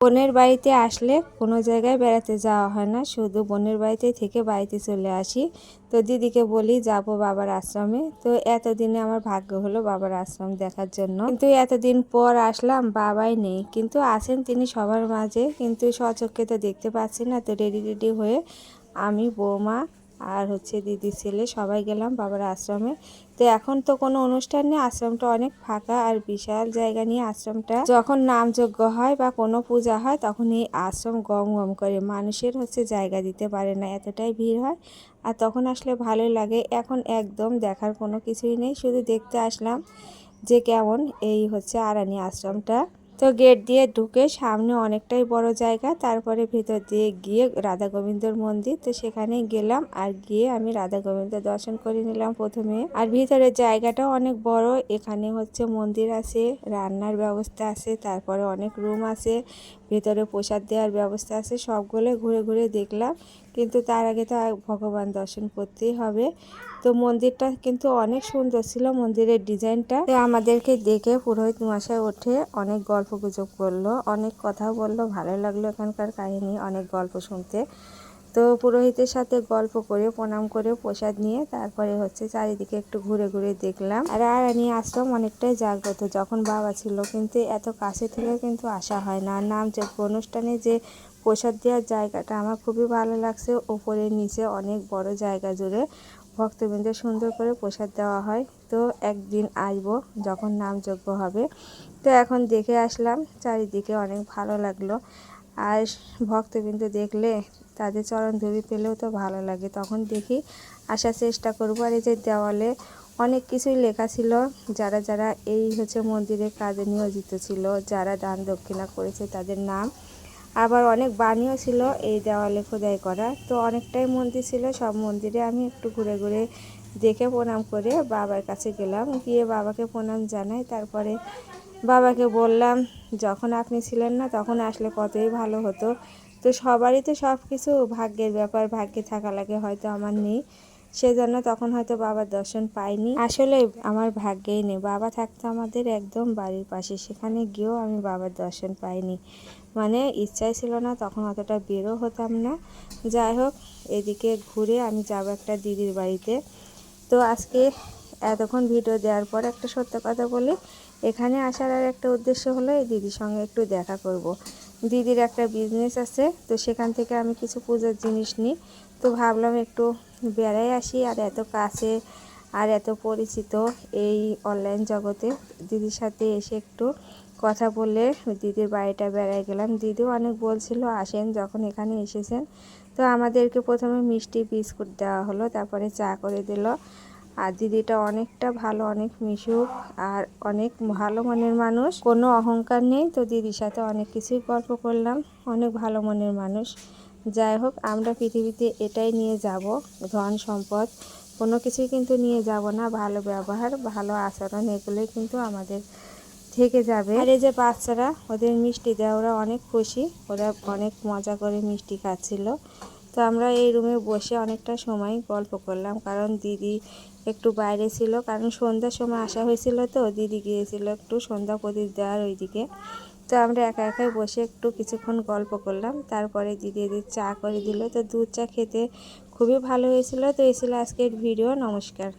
বোনের বাড়িতে আসলে কোনো জায়গায় বেড়াতে যাওয়া হয় না, শুধু বোনের বাড়িতে থেকে বাড়িতে চলে আসি। তো দিদিকে বলি, যাব বাবার আশ্রমে। তো এতদিনে আমার ভাগ্য হলো বাবার আশ্রম দেখার জন্য। কিন্তু এতদিন পর আসলাম, বাবাই নেই। কিন্তু আছেন তিনি সবার মাঝে, কিন্তু সচক্ষে তো দেখতে পাচ্ছি না। তো রেডি রেডি হয়ে আমি, বৌমা আর হচ্ছে দিদির ছেলে, সবাই গেলাম বাবার আশ্রমে। তো এখন তো কোনো অনুষ্ঠান নেই, আশ্রমটা অনেক ফাঁকা আর বিশাল জায়গা নিয়ে আশ্রমটা। যখন নামযজ্ঞ হয় বা কোনো পূজা হয়, তখন এই আশ্রম গম গম করে। মানুষের হচ্ছে জায়গা দিতে পারে না, এতটাই ভিড় হয়। আর তখন আসলে ভালো লাগে, এখন একদম দেখার কোনো কিছুই নেই, শুধু দেখতে আসলাম যে কেমন এই হচ্ছে আরানি আশ্রমটা। তো গেট দিয়ে ঢুকে সামনে অনেকটাই বড় জায়গা, তারপরে ভেতর দিয়ে গিয়ে রাধা গোবিন্দর মন্দির। তো সেখানে গেলাম আর গিয়ে আমি রাধা গোবিন্দ দর্শন করে নিলাম প্রথমে। আর ভিতরের জায়গাটা অনেক বড়, এখানে হচ্ছে মন্দির আছে, রান্নার ব্যবস্থা আছে, তারপরে অনেক রুম আছে। ভেতরে প্রসাদ দেওয়ার ব্যবস্থা আছে, সবগুলো ঘুরে ঘুরে দেখলাম। কিন্তু তার আগে তো ভগবান দর্শন করতেই হবে। তো মন্দিরটা কিন্তু অনেক সুন্দর ছিল মন্দিরের ডিজাইনটা। তো আমাদেরকে দেখে পুরোহিত মশাই ওঠে অনেক গল্প গুজব করল, অনেক কথা বলল, ভালো লাগল এখানকার কাহিনী, অনেক গল্প শুনতে। তো পুরোহিতের সাথে গল্প করে, প্রণাম করে, প্রসাদ নিয়ে তারপরে হচ্ছে চারিদিকে একটু ঘুরে ঘুরে দেখলাম। আর আরানি আশ্রম অনেকটাই জাগ্রত, যখন বাবা ছিল কিন্তু এত কাছে থেকে কিন্তু আসা হয় না। নাম যে অনুষ্ঠানে যে প্রসাদ দেওয়ার জায়গাটা আমার খুবই ভালো লাগছে। ওপরে, নিচে অনেক বড় জায়গা জুড়ে ভক্তবৃন্দ সুন্দর করে প্রসাদ দেওয়া হয়। তো একদিন আসব যখন নামযজ্ঞ হবে। তো এখন দেখে আসলাম, চারিদিকে অনেক ভালো লাগল। আর ভক্তবৃন্দ দেখলে তাদের চরণ ধুবি পেলেও তো ভালো লাগে। তখন দেখি আসার চেষ্টা করব আর এই যে দেওয়ালে অনেক কিছুই লেখা ছিল। যারা যারা এই হচ্ছে মন্দিরের কাজে নিয়োজিত ছিল, যারা দান দক্ষিণা করেছে তাদের নাম। আবার অনেক বাণীও ছিল এই দেওয়ালে খোদাই করা। তো অনেকটাই মন্দির ছিল, সব মন্দিরে আমি একটু ঘুরে ঘুরে দেখে প্রণাম করে বাবার কাছে গেলাম। গিয়ে বাবাকে প্রণাম জানাই, তারপরে বাবাকে বললাম, যখন আপনি ছিলেন না, তখন আসলে কতই ভালো হতো। তো সবারই তো সব কিছু ভাগ্যের ব্যাপার, ভাগ্যে থাকা লাগে হয়তো আমার নেই। সেজন্য তখন হয়তো বাবার দর্শন পাইনি। আসলে আমার ভাগ্যেই নেই। বাবা থাকতো আমাদের একদম বাড়ির পাশে। সেখানে গিয়েও আমি বাবার দর্শন পাইনি। মানে ইচ্ছাই ছিল না, তখন অতটা বেরো হতাম না। যাই হোক, এদিকে ঘুরে আমি যাব একটা দিদির বাড়িতে। তো আজকে এতক্ষণ ভিডিও দেওয়ার পর একটা সত্য কথা বলি। এখানে আসার আর একটা উদ্দেশ্য হলো এই দিদির সঙ্গে একটু দেখা করব। দিদির একটা বিজনেস আছে, তো সেখান থেকে আমি কিছু পূজার জিনিস নিই। তো ভাবলাম একটু বেড়াই আসি, আর এত কাছে আর এত পরিচিত এই অনলাইন জগতে। দিদির সাথে এসে একটু কথা বললে দিদির বাড়িটা বেড়ায় গেলাম। দিদিও অনেক বলছিল, আসেন যখন এখানে এসেছেন। তো আমাদেরকে প্রথমে মিষ্টি বিস্কুট দেওয়া হলো, তারপরে চা করে দিল। আর দিদিটা অনেকটা ভালো, অনেক মিশুক আর অনেক ভালো মনের মানুষ, কোনো অহংকার নেই। তো দিদির সাথে অনেক কিছুই গল্প করলাম। অনেক ভালো মনের মানুষ। যাই হোক, আমরা পৃথিবীতে এটাই নিয়ে যাব। ধন সম্পদ, কোনো কিছুই কিন্তু নিয়ে যাব না। ভালো ব্যবহার, ভালো আচরণ, এগুলোই কিন্তু আমাদের থেকে যাবে। আর এই যে বাচ্চারা, ওদের মিষ্টি দেওয়া ওরা অনেক খুশি। ওরা অনেক মজা করে মিষ্টি খাচ্ছিল। তো আমরা এই রুমে বসে অনেকটা সময় গল্প করলাম। কারণ দিদি একটু বাইরে ছিল, কারণ সন্ধ্যার সময় আসা হয়েছিল তো, দিদি গিয়েছিল একটু সন্ধ্যা প্রদীপ দেওয়ার ওইদিকে। তো আমরা একা একাই বসে একটু কিছুক্ষণ গল্প করলাম। তারপরে দিদি এদের চা করে দিল। তো দুধ চা খেতে খুবই ভালো হয়েছিল। তো এই ছিল আজকের ভিডিও। নমস্কার।